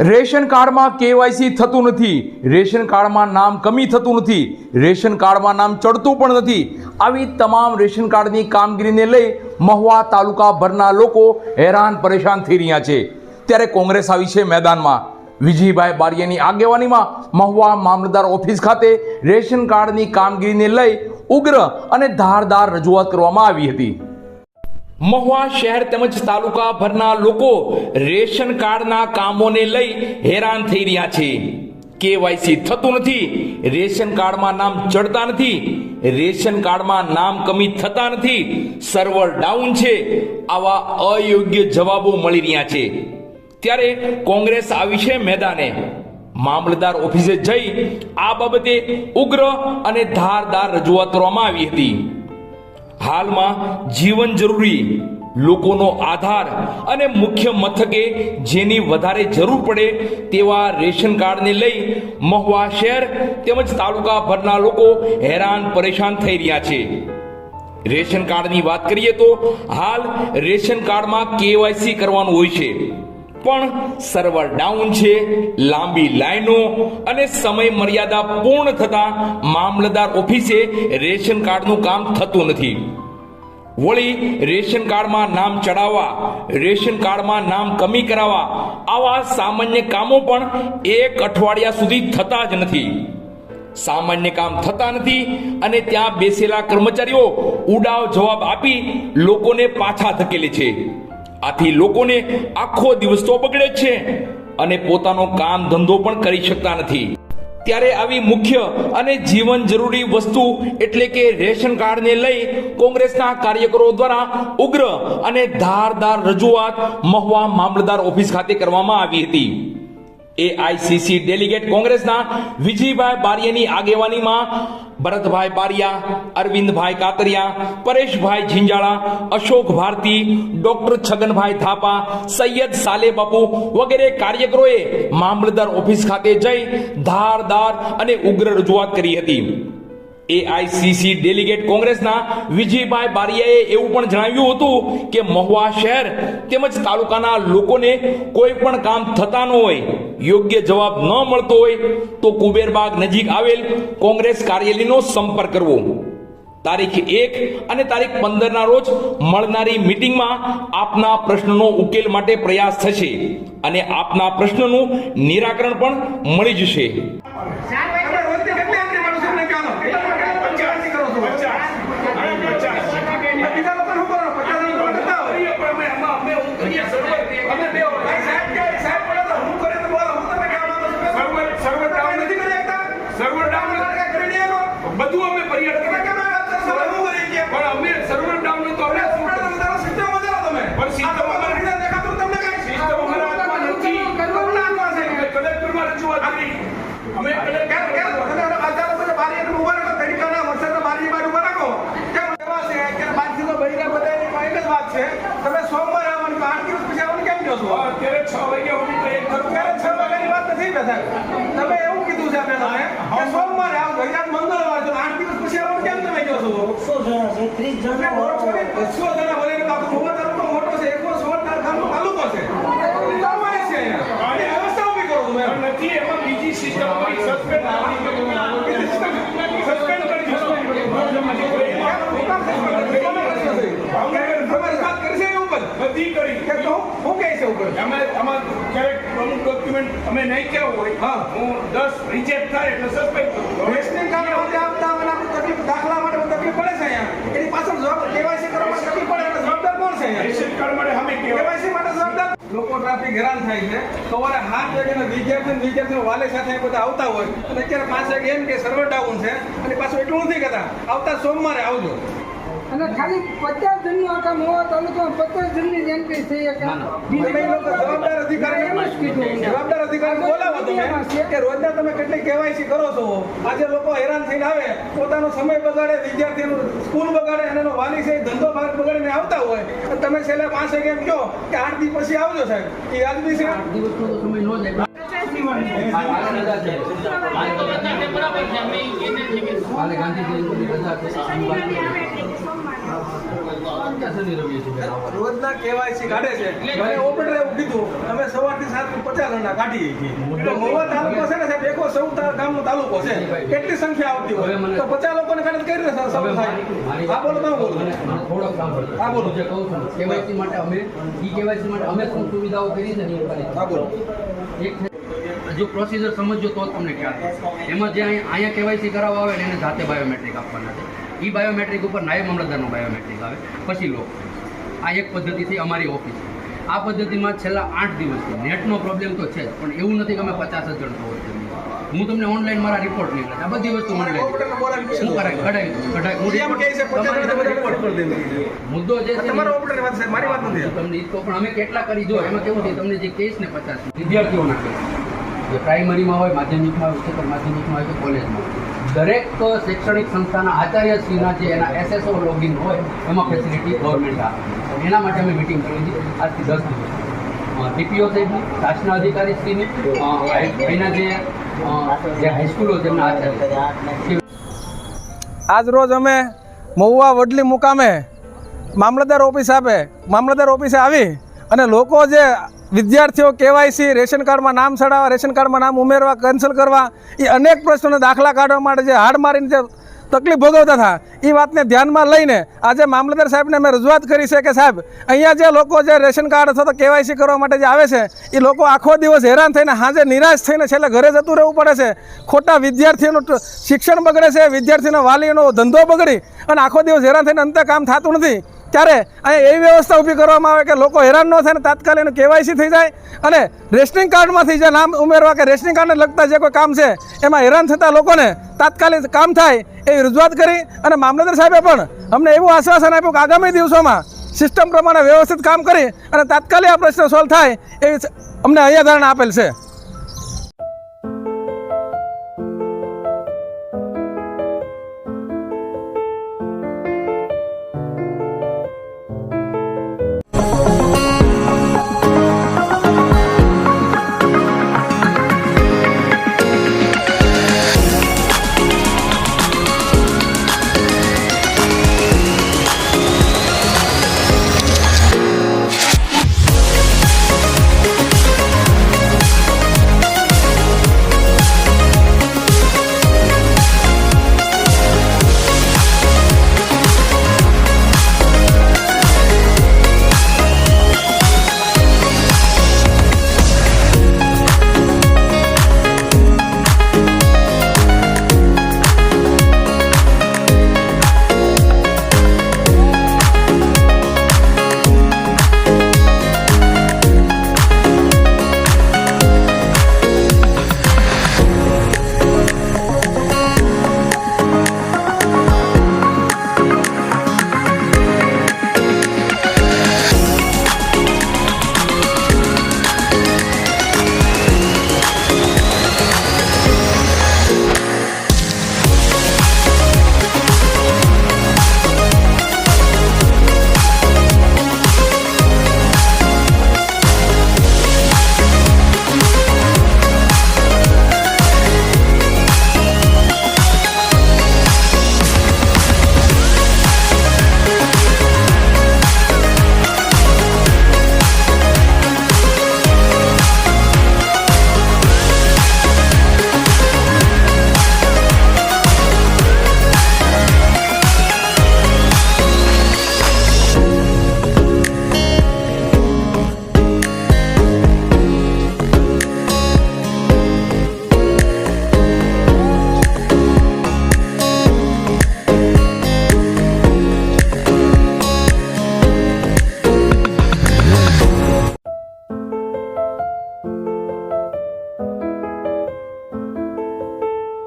Ration કાર્ડમાં KYC થતું નથી. રેશન કાર્ડમાં નામ કમી થતું નથી. રેશન કાર્ડમાં નામ ચડતું પણ નથી. આવી તમામ રેશન કાર્ડની કામગીરીને લઈ મહુવા તાલુકાભરના લોકો હેરાન પરેશાન થઈ રહ્યા છે. ત્યારે કોંગ્રેસ આવી છે મેદાનમાં. વિજયભાઈ બારિયાની આગેવાનીમાં મહુવા મામલતદાર ઓફિસ ખાતે રેશન કાર્ડની કામગીરીને લઈ ઉગ્ર અને ધારદાર રજૂઆત કરવામાં આવી હતી. મહુવા શહેર તેમજ તાલુકા ભરના લોકો રેશન કાર્ડના કામોને લઈ હેરાન થઈ રહ્યા છે. કેવાયસી થતું નથી, રેશન કાર્ડમાં નામ ચડતા નથી, રેશન કાર્ડમાં નામ કમી થતા નથી સર્વર ડાઉન છે, આવા અયોગ્ય જવાબો મળી રહ્યા છે. ત્યારે કોંગ્રેસ આવી છે મેદાને. મામલતદાર ઓફિસે જઈ આ બાબતે ઉગ્ર અને ધારદાર રજૂઆત કરવામાં આવી હતી. હાલમાં જીવન જરૂરી લોકોનો આધાર અને મુખ્ય મથકે જેની વધારે જરૂર પડે તેવા રેશન કાર્ડને લઈ મહુવા શહેર તેમજ તાલુકા ભરના લોકો હેરાન પરેશાન થઈ રહ્યા છે. રેશન કાર્ડની વાત કરીએ તો હાલ રેશન કાર્ડમાં કેવાયસી કરવાનું હોય છે. પણ સર્વર ડાઉન છે, લાંબી લાઈનો અને સમય મર્યાદા પૂર્ણ થતા મામલતદાર ઓફિસે રેશન કાર્ડનું કામ થતું નથી. વળી રેશન કાર્ડમાં નામ ચડાવવા, રેશન કાર્ડમાં નામ કમી કરાવવા આવા સામાન્ય કામો પણ એક અઠવાડિયા સુધી થતા જ નથી. સામાન્ય કામ થતા નથી અને ત્યાં બેસેલા કર્મચારીઓ ઉડાવ જવાબ આપી લોકોને પાછા ધકેલે છે. આથી લોકોને આખો દિવસ તો બગડે છે અને પોતાનો કામ ધંધો પણ કરી શકતા નથી. ત્યારે આવી મુખ્ય અને જીવન જરૂરી વસ્તુ એટલે કે રેશન કાર્ડને લઈ કોંગ્રેસના કાર્યકરો દ્વારા ઉગ્ર અને ધારદાર રજૂઆત મહુવા મામલતદાર ઓફિસ ખાતે કરવામાં આવી હતી. એઆઈસીસી ડેલિગેટ કોંગ્રેસના વિજયભાઈ બારિયાની આગેવાનીમાં ભરતભાઈ બારિયા, અરવિંદભાઈ કાતરિયા, પરેશભાઈ ઝીંઝાળા, અશોક ભારતી, ડોક્ટર છગનભાઈ થાપા, સૈયદ સાલે બાપુ વગેરે કાર્યકરોએ મામલતદાર ઓફિસ ખાતે જઈ ધારદાર અને ઉગ્ર રજૂઆત કરી હતી. એઆઈસીસી ડેલિગેટ કોંગ્રેસના વિજયભાઈ બારિયાએ એવું પણ જણાવ્યું હતું કે મહુવા શહેર તેમજ તાલુકાના લોકોને કોઈ પણ કામ થતા ન હોય, યોગ્ય જવાબ ન મળતો હોય, તો કુબેરબાગ નજીક આવેલ કોંગ્રેસ કાર્યાલયનો સંપર્ક કરવો. તારીખ એક અને તારીખ પંદરના રોજ મળનારી મિટિંગમાં આપના પ્રશ્નનો ઉકેલ માટે પ્રયાસ થશે અને આપના પ્રશ્નનું નિરાકરણ પણ મળી જશે તમે રોજની કેટલી આંગળી મારો છો? મને કહો. પચાસી કરો છો. આ બીજા લોકોને શું કરો? પચાસ લોકો કરતા હોય. અમે બે હોય. ભાઈ સાહેબ કહે, સાહેબ બોલે તો હું કરે તો બોલો. હું તમે કહેવા માંગો છો? સર્વર- સર્વર તમે ડાઉન. નથી કરી શકતા? Server down. તમારે કાંઈ કરી નહીં શકો? બધું અમે ફરિયાદ તમે કરી. કેમ આ વાત કરશો? અમે શું કરીએ છીએ? પણ અમે સર્વર ડાઉન તો અમે શું તમે કરીએ? તમારો system વધારો તમે. પણ system આ તમારા અમારા- રીતે દેખાતું તમને કાંઈ? સિસ્ટમ અમારા હાથમાં નથી. કોના હાથમાં છે? અમે કલેક્ટરમાં રજૂઆત કરી. અમે કલેક્ટર- કેમ- કેમ? તમે આ લોકોને બારી એટલે ઊભા રાખો. તરીકાના વરસાદના બારીની બહાર ઊભા રાખો. કેમ એવા છે કે બહારથી તો બૈરા બધા એની પાસે એક જ વાત છે. તમે સોમવારે આવવાનું કે આઠ દિવસ પછી આવવાનું કેમ કહો છો? અત્યારે છ વાગ્યા સુધી તો એક ખરું ત્યારે છ વાગ્યાની વાત નથી ને સાહેબ. તમે એવું કીધું છે અમે તમે કે સોમવારે આવજો. અહીંયા મંગળવાર છે. આઠ દિવસ પછી આવવાનું કેમ તમે કહો છો? સો જણા છે ત્રીસ તમે જણા બરોબર છે. બસો જણા તાલુકો મોટો છે. એકસો સોળ તાલુકાનો તાલુકો છે. તમારે છે. અહીંયા. અને વ્યવસ્થા ઊભી કરો તમે. નથી એમાં બીજી સિસ્ટમ કરી સસ્પેન્ડ સસ્પેન્ડ કરી તમારી વાત કરી છે એ ઉપર. બધી કરી. કે તો હું કહે છે ઉપર? અમે આમાં ક્યારેક અમુક ડોક્યુમેન્ટ અમે નહીં કેવું હોય. હા. હું દસ રિજેક્ટ થાય એટલે સસ્પેન્ડ કરું રેશનિંગ કાર્ડ માટે આપતા મને આપણે તકલીફ દાખલા માટે તકલીફ પડે છે અહીંયા એની પાછળ જવાબ કેવાયસી કરવા માટે તકલીફ પડે એટલે જવાબદાર કોણ છે અહીંયા રેશન કાર્ડ માટે અમે કહેવાય કેવાયસી માટે જવાબદાર લોકો ટ્રાફિક હેરાન થાય છે. સવારે સાત વાગ્યાના વિદ્યાર્થી વિદ્યાર્થીઓ વાલે સાથે બધા આવતા હોય અને અત્યારે પાંચ વાગે એમ કે સર્વર ડાઉન છે અને પાછું એટલું નથી કહેતા. આવતા સોમવારે આવજો. અને ખાલી પચાસ જણનું આખા મોવા તાલુકામાં પચાસ જણની એન્ટ્રી થઈ જવાબદાર અધિકારી એમ જ કીધું જવાબદાર અધિકારી બોલાવો તમે કે રોજના તમે કેટલી કેવાયસી કરો છો? આજે લોકો હેરાન થઈને આવે પોતાનો સમય બગાડે વિદ્યાર્થીનું સ્કૂલ બગાડે અને એનો વાલી છે ધંધો માર્ગ બગાડીને આવતા હોય. તો તમે છેલ્લે પાંચ વાગે એમ કહો કે આઠ દિવસ પછી આવજો સાહેબ. એ આજ છે? દિવસનો તો સમય ન જાય. ગાંધી રોજના કેવાયસી કાઢે છે. મને ઓપરેટરે એવું કીધું. અમે સવારથી સાત પચાસ જણા કાઢીએ છીએ. તો તાલુકો છે ને સાહેબ એકો સૌ ગામનો તાલુકો છે. કેટલી સંખ્યા આવતી હોય? તો પચાસ લોકોને કાઢે કઈ રીતે સૌ થાય મારી- મારી બોલો તમે બોલો. મને મને થોડોક બોલો. જે કહું છું ને, માટે અમે ઈ KYC માટે અમે શું સુવિધાઓ કરી છે બોલો. એક જો પ્રોસિજર સમજો તો જ તમને ખ્યાલ એમાં જે અહીંયા કેવાયસી કરાવવા આવે એને જાતે બાયોમેટ્રિક આપવાના છે. ઈ બાયોમેટ્રિક ઉપર નાયબ મામલતદારનો બાયોમેટ્રિક આવે. પછી લો આ એક પદ્ધતિથી અમારી ઓફિસ આ પદ્ધતિમાં છેલ્લા આઠ દિવસથી નેટનો પ્રોબ્લેમ તો છે જ પણ એવું નથી કે અમે પચાસ જ જણ તો હોય હું તમને ઓનલાઈન મારા રિપોર્ટ નીકળે આ બધી વસ્તુ ઓનલાઈન શું કરાય કઢાઈ. મુદ્દો જે છે મારી વાત નથી. તમને ઈ તો પણ અમે કેટલા કરી જો એમાં કેવું છે? તમને જે કેસ ને પચાસ વિદ્યાર્થીઓના કેસ જે પ્રાઇમરીમાં હોય, માધ્યમિકમાં હોય, ઉચ્ચતર માધ્યમિકમાં હોય કે કોલેજમાં દરેક શૈક્ષણિક સંસ્થાના આચાર્યશ્રીના જે એના એસએસઓ લોગિન હોય, એમાં ફેસિલિટી ગવર્મેન્ટ આપે. એના માટે અમે મિટિંગ કરી હતી આજથી દસ દિવસ. ડીપીઓ સાહેબની, શાસના અધિકારીશ્રીની અહીંના જે જે હાઈસ્કૂલો તેમના આચાર્ય આજ રોજ અમે મહુવા વડલી મુકામે મામલતદાર ઓફિસ આપે, મામલતદાર ઓફિસે આવી અને લોકો જે વિદ્યાર્થીઓ કેવાયસી, રેશન કાર્ડમાં નામ ચડાવવા રેશન કાર્ડમાં નામ ઉમેરવા કેન્સલ કરવા, એ અનેક પ્રશ્નોના દાખલા કાઢવા માટે જે હાડ મારીને જે તકલીફ ભોગવતા હતા, એ વાતને ધ્યાનમાં લઈને આજે મામલતદાર સાહેબને મેં રજૂઆત કરી છે કે સાહેબ, અહીંયા જે લોકો જે રેશન કાર્ડ અથવા તો કેવાયસી કરવા માટે જે આવે છે, એ લોકો આખો દિવસ હેરાન થઈને, હાજે નિરાશ થઈને છેલ્લે ઘરે જતું રહેવું પડે છે. ખોટા વિદ્યાર્થીઓનું શિક્ષણ બગડે છે વિદ્યાર્થીનો વાલીનો ધંધો બગડી અને આખો દિવસ હેરાન થઈને અંતે કામ થતું નથી. ત્યારે અહીંયા એવી વ્યવસ્થા ઊભી કરવામાં આવે કે લોકો હેરાન ન થાય ને તાત્કાલિક કેવાયસી થઈ જાય અને રેશનિંગ કાર્ડમાંથી જે નામ ઉમેરવા કે રેશનિંગ કાર્ડને લગતા જે કોઈ કામ છે, એમાં હેરાન થતા લોકોને તાત્કાલિક કામ થાય એવી રજૂઆત કરી અને મામલતદાર સાહેબે પણ અમને એવું આશ્વાસન આપ્યું કે આગામી દિવસોમાં સિસ્ટમ પ્રમાણે વ્યવસ્થિત કામ કરી અને તાત્કાલિક આ પ્રશ્ન સોલ્વ થાય એવી અમને અહીંયા ધારણા આપેલ છે.